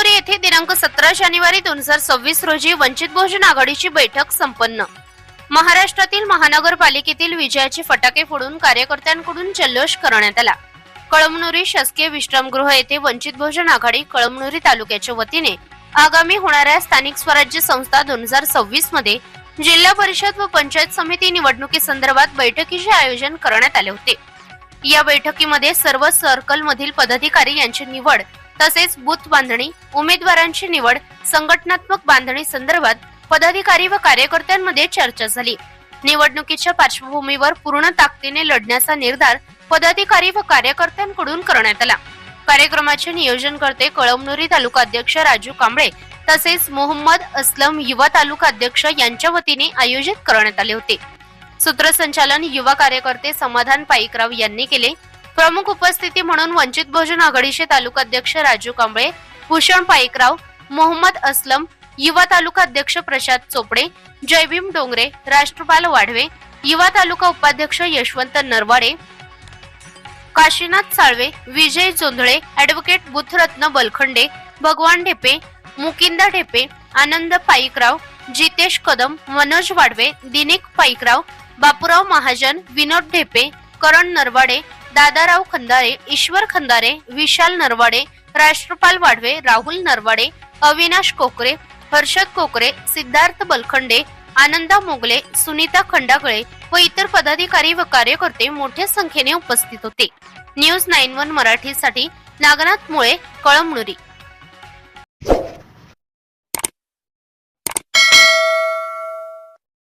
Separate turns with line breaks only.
कळमनुरी येथे दिनांक सतरा जानेवारी दोन हजार सव्वीस रोजी वंचित बहुजन आघाडीची बैठक संपन्न. महाराष्ट्रातील महानगरपालिकेतील विजयाचे फटाके फोडून कार्यकर्त्यांकडून जल्लोष करण्यात आला. कळमनुरी शासकीय विश्रामगृह येथे वंचित बहुजन आघाडी कळमनुरी तालुक्याच्या वतीने आगामी होणाऱ्या स्थानिक स्वराज्य संस्था दोन हजार सव्वीसमध्ये जिल्हा परिषद व पंचायत समिती निवडणुकीसंदर्भात बैठकीचे आयोजन करण्यात आले होते. या बैठकीमध्ये सर्व सर्कलमधील पदाधिकारी यांची निवड तसेच बूथ बांधणी उमेदवारांची निवड संघटनात्मक बांधणी संदर्भात पदाधिकारी व कार्यकर्त्यांमध्ये चर्चा झाली. निवडणुकीच्या पार्श्वभूमीवर पूर्ण ताकदीने लढण्याचा निर्धार पदाधिकारी व कार्यकर्त्यांकडून करण्यात आला. कार्यक्रमाचे नियोजनकर्ते कळमनुरी तालुका अध्यक्ष राजू कांबळे तसेच मोहम्मद अस्लम युवा तालुका अध्यक्ष यांच्या वतीने आयोजित करण्यात आले होते. सूत्रसंचालन युवा कार्यकर्ते समाधान पाईकराव यांनी केले. प्रमुख उपस्थिती म्हणून वंचित बहुजन आघाडीचे तालुका अध्यक्ष राजू कांबळे भूषण पाईकराव मोहम्मद अस्लम युवा तालुका अध्यक्ष प्रशांत चोपडे जयभीम डोंगरे राष्ट्रपाल वाढवे युवा तालुका उपाध्यक्ष यशवंत नरवाडे काशीनाथ साळवे विजय जोंधळे ऍडव्होकेट बुथरत्न बलखंडे भगवान ढेपे मुकिंदा ढेपे आनंद पाईकराव जितेश कदम मनोज वाडवे दिनेक पाईकराव बापूराव महाजन विनोद ढेपे करण नरवाडे दादाराव खंदारे ईश्वर खंदारे विशाल नरवाडे राष्ट्रपाल वाडवे राहुल नरवाडे अविनाश कोकरे हर्षद कोकरे सिद्धार्थ बलखंडे आनंदा मोगले सुनीता खंडागळे व इतर पदाधिकारी व कार्यकर्ते मोठ्या संख्येने उपस्थित होते. न्यूज नाईन वन मराठीसाठी नागनाथ मुळे कळमनुरी.